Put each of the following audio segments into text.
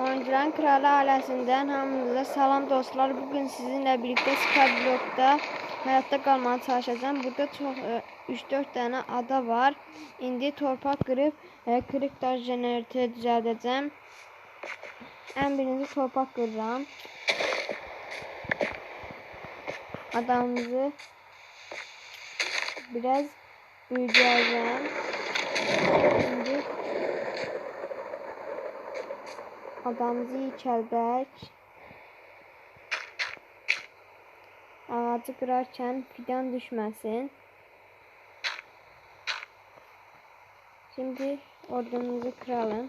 Oyuncuların Kralı ailesinden hamınıza salam dostlar. Bugün sizinle birlikte Skyblock'ta hayatta kalmaya çalışacağım. Burada çok 3-4 tane ada var. İndi torpak kırıp e, kırık taş jeneratörü düzelteceğim. En birinci torpak kıracağım. Adamımızı biraz büyüteceğim. Şimdi adamımızı içeridek ağacı kırarken fidan düşmesin. Şimdi ordumuzu kıralım.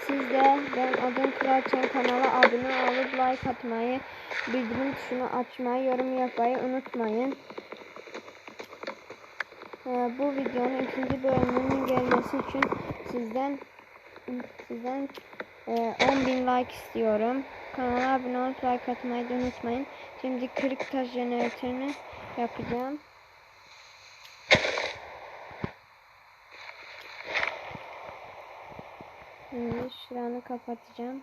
Siz de ben adım kırarken kanala abone olup like atmayı, bildirim tuşunu açmayı, yorum yapmayı unutmayın. Ee, bu videonun ikinci bölümünün gelmesi için sizden sizden e, 10.000 like istiyorum. Kanala abone olup like atmayı da unutmayın. Şimdi kırık taş jeneratörünü yapacağım. Şimdi şuranı kapatacağım.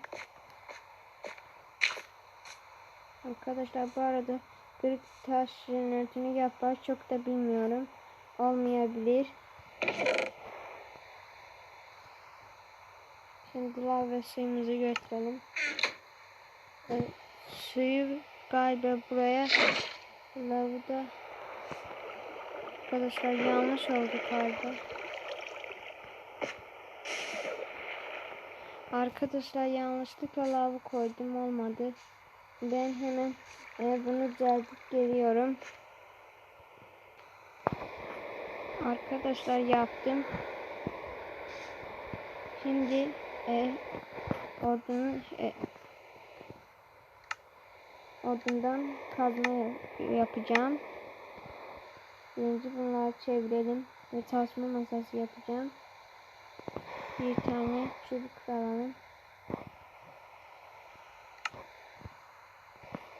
Arkadaşlar bu arada kırık taş jeneratörünü yapar çok da bilmiyorum. Olmayabilir. Lav ve suyumuzu götürelim. E, suyu galiba buraya lavı da arkadaşlar yanlış oldu galiba. Arkadaşlar yanlışlıkla lavı koydum olmadı. Ben hemen e, bunu düzeltip geliyorum. Arkadaşlar yaptım. Şimdi e, ordunun e, ordundan kazma yapacağım. Birinci bunları çevirelim ve tasma masası yapacağım. Bir tane çubuk alalım.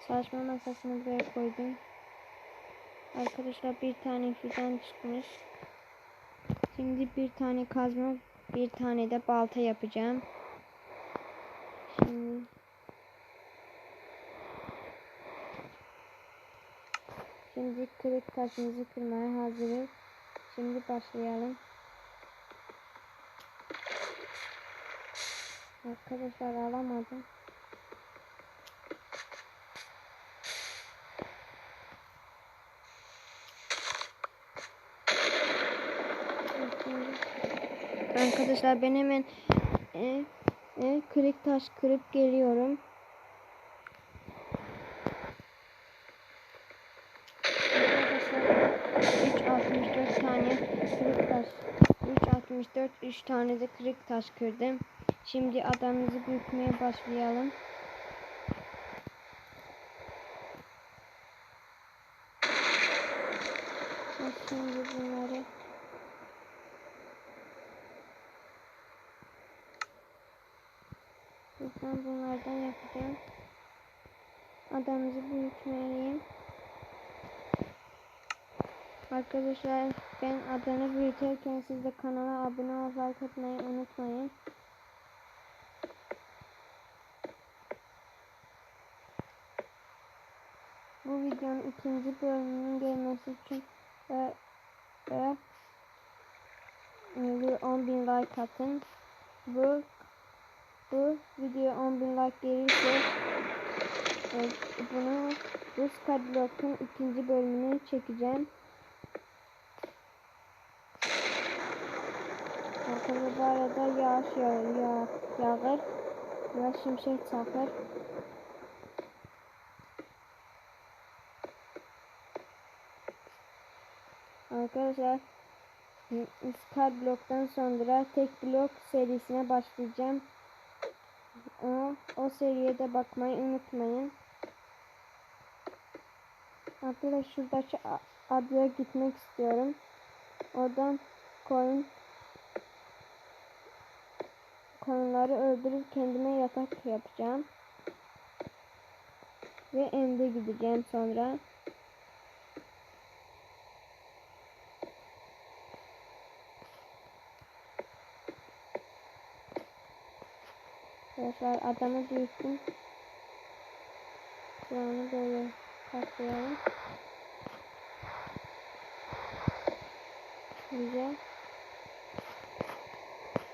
Çalışma masasını buraya koydum. Arkadaşlar bir tane fidan çıkmış. Şimdi bir tane kazma, bir tane de balta yapacağım. Şimdi Şimdi kırık taşımızı kırmaya hazırız. Şimdi başlayalım. Arkadaşlar alamadım. Arkadaşlar ben hemen e, e, kırık taş kırıp geliyorum. Arkadaşlar 364 tane kırık taş 364 3 tane de kırık taş kırdım. Şimdi adamımızı büyütmeye başlayalım. Şimdi bunları Ben bunlardan yapacağım. Adamımızı büyütmeliyim. Arkadaşlar ben adamı büyütürken siz de kanala abone olup like atmayı unutmayın. Bu videonun ikinci bölümünün gelmesi için e, e, 10.000 like atın. Bu bu video 10.000 like gelirse e, bunu bu Skyblock'un ikinci bölümünü çekeceğim. Arkadaşlar bu arada yağış yağır, yağ, yağır ve şimşek çakır. Arkadaşlar Skyblock'tan sonra tek blok serisine başlayacağım. O, o seriye de bakmayı unutmayın. Arkadaşlar şuradaki adaya gitmek istiyorum. Oradan koyun koyunları öldürüp kendime yatak yapacağım. Ve ende gideceğim sonra. Arkadaşlar adamı büyüttüm. Kulağını böyle katlayalım. Güzel.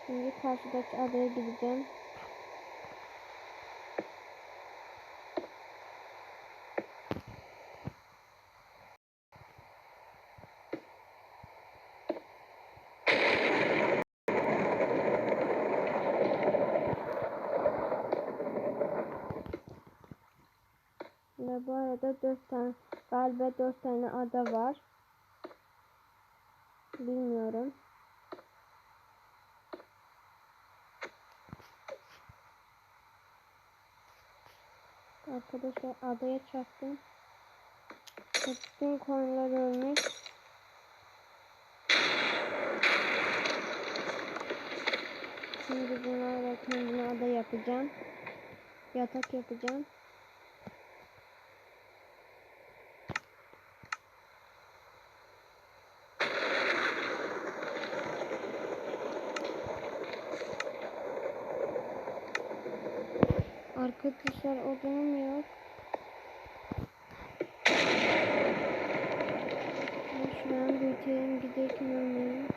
Şimdi karşıdaki adaya gideceğim. Bu arada dört tane galiba dört tane ada var. Bilmiyorum. Arkadaşlar adaya çaktım. Bütün konular ölmüş. Şimdi bunlarla kendime ada yapacağım. Yatak yapacağım. Arkadaşlar odunum yok. Ben şu an büyüteyim gidelim ölmeyeyim.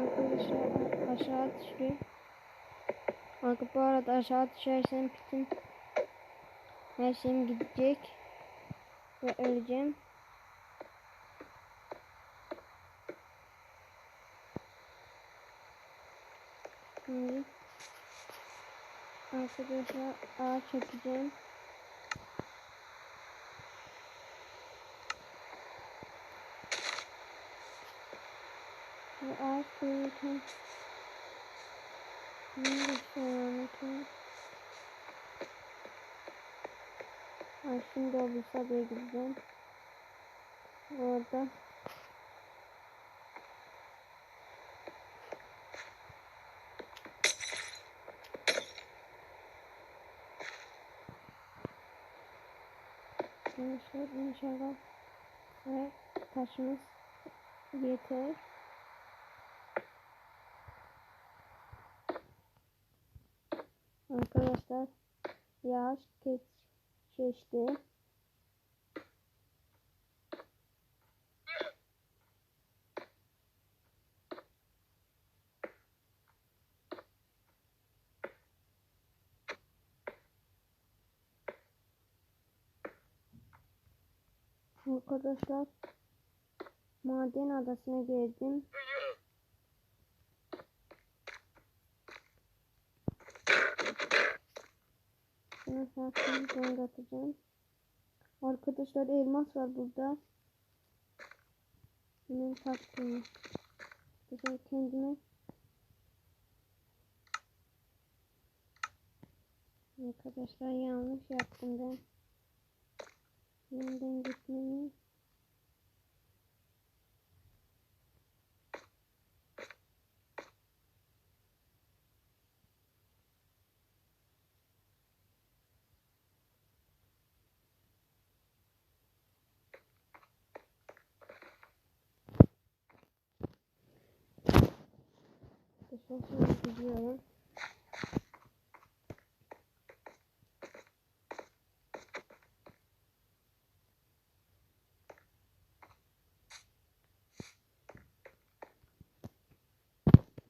Arkadaşlar aşağı düştü. Bak bu arada aşağı düşersem bütün her şeyim gidecek ve öleceğim. Şimdi arkadaşlar ağaç çekeceğim. Ve ağaç Neydi şu an? Ay şimdi o Bursa'ya gideceğim. Orada Arkadaşlar inşallah ve taşımız yeter. Arkadaşlar yağış geçti. Arkadaşlar maden adasına geldim. Şunu sakin renk atacağım. Arkadaşlar elmas var burada. Hemen taktım. Güzel kendime Arkadaşlar yanlış yaptım ben. Yeniden gitmemi Şimdi gidiyorum.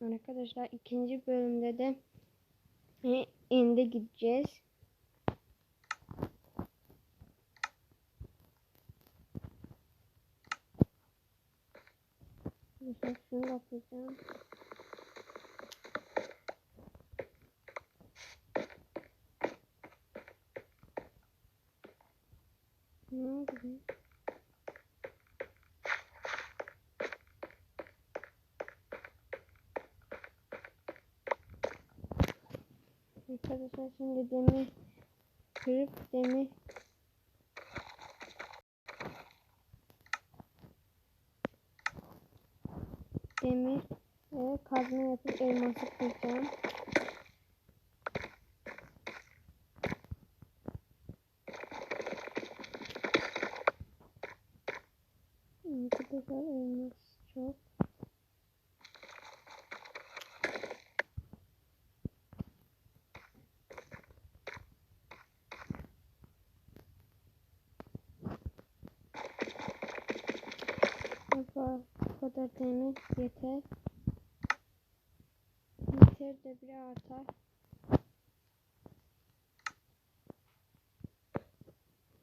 Arkadaşlar ikinci bölümde de ende gideceğiz. Arkadaşlar şunu yapacağım. Ne oldu? Arkadaşlar şimdi demir kırıp demir demir ve kazma yapıp elması kıracağım. Arkadaşlar elmas çok. Baba bu kadar demir yeter. Yeter de artar.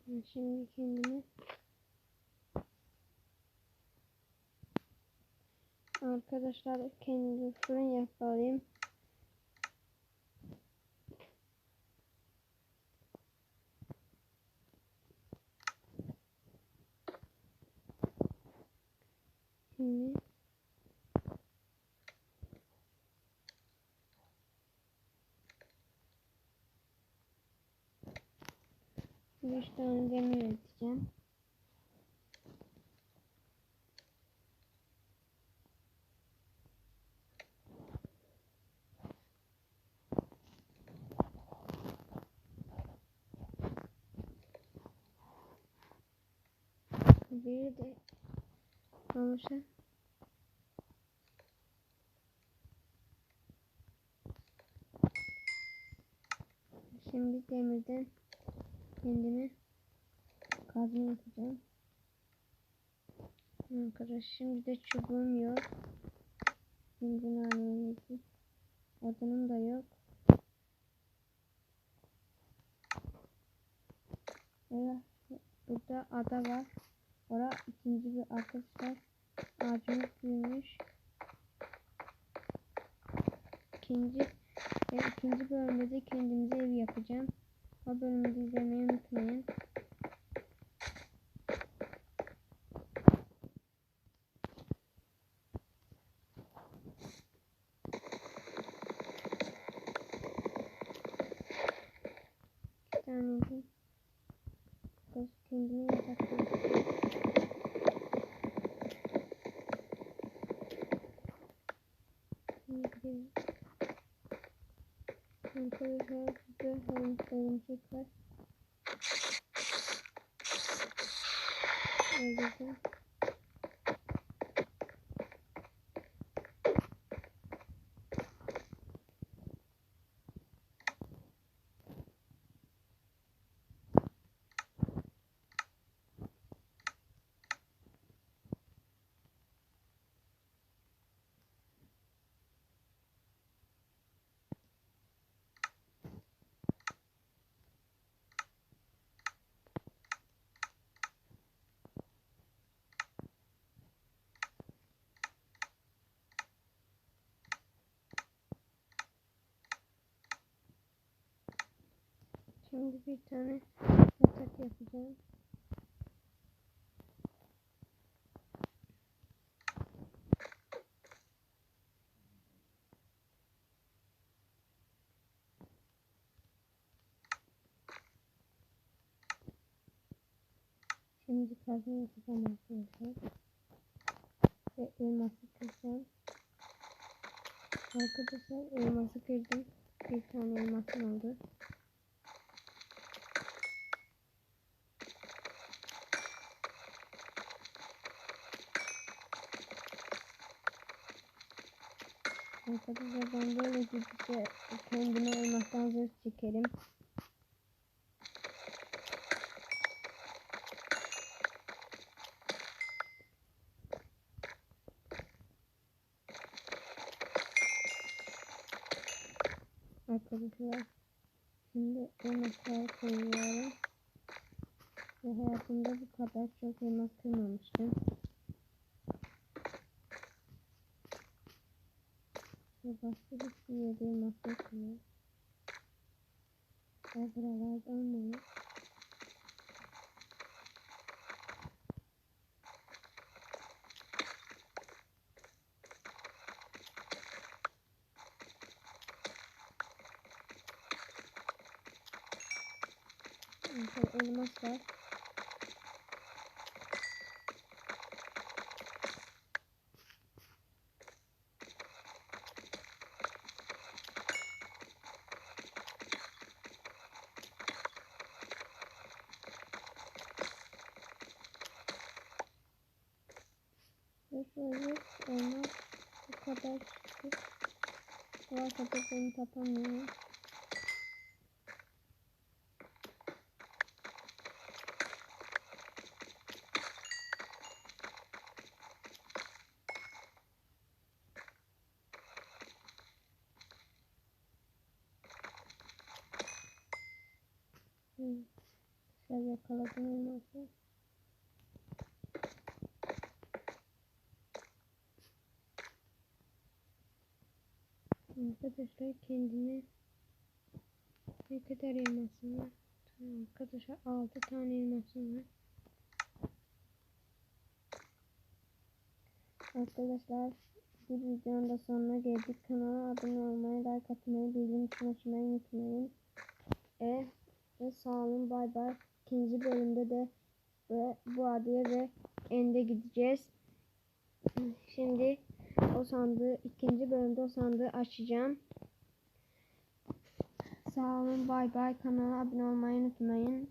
Ben Şimdi kendime Arkadaşlar kendime fırın yapayım. 3 tane demir üreteceğim. Biri de almışlar. Şimdi demirden kendime kazma yapacağım. Arkadaş şimdi de çubuğum yok. Şimdi naneyim. Odunum da yok. Evet. Burada ada var. Ora ikinci bir arkadaşlar ağacımız büyümüş. İkinci ve ikinci bölümde de kendimize ev yapacağım. O bölümü de izlemeyi unutmayın. Bir tane de Kız kendine yatak yapıyor. Şimdi Arkadaşlar burada hem örümcek var. Şimdi bir tane yatak yapacağım. Şimdi kazma yapacağım arkadaşlar. Ve elması kıracağım. Arkadaşlar elması kırdım. Bir tane elmasım oldu. Arkadaşlar ben böyle gidince kendime elmastan zırh çekerim. Arkadaşlar şimdi elmaslar koyuyorum. Ve hayatımda bu kadar çok elmas kırmamıştım. Ve başka bir yerde elmas yok. Ve buralarda olmuyor. Mesela elmas var. Şöyle Kadar çıktı. Varsa da beni tapamıyorum. Hmm. Güzel yakaladım elması. Arkadaşlar kendime ne kadar elmasım var? Tamam arkadaşlar 6 tane elmasım var. Arkadaşlar bir videonun da sonuna geldik. Kanala abone olmayı, like atmayı, bildirim tuşuna açmayı unutmayın. E, ve sağ olun bay bay. İkinci bölümde de ve bu adaya ve ende gideceğiz. Şimdi o sandığı ikinci bölümde o sandığı açacağım. Sağ olun bay bay. Kanala abone olmayı unutmayın.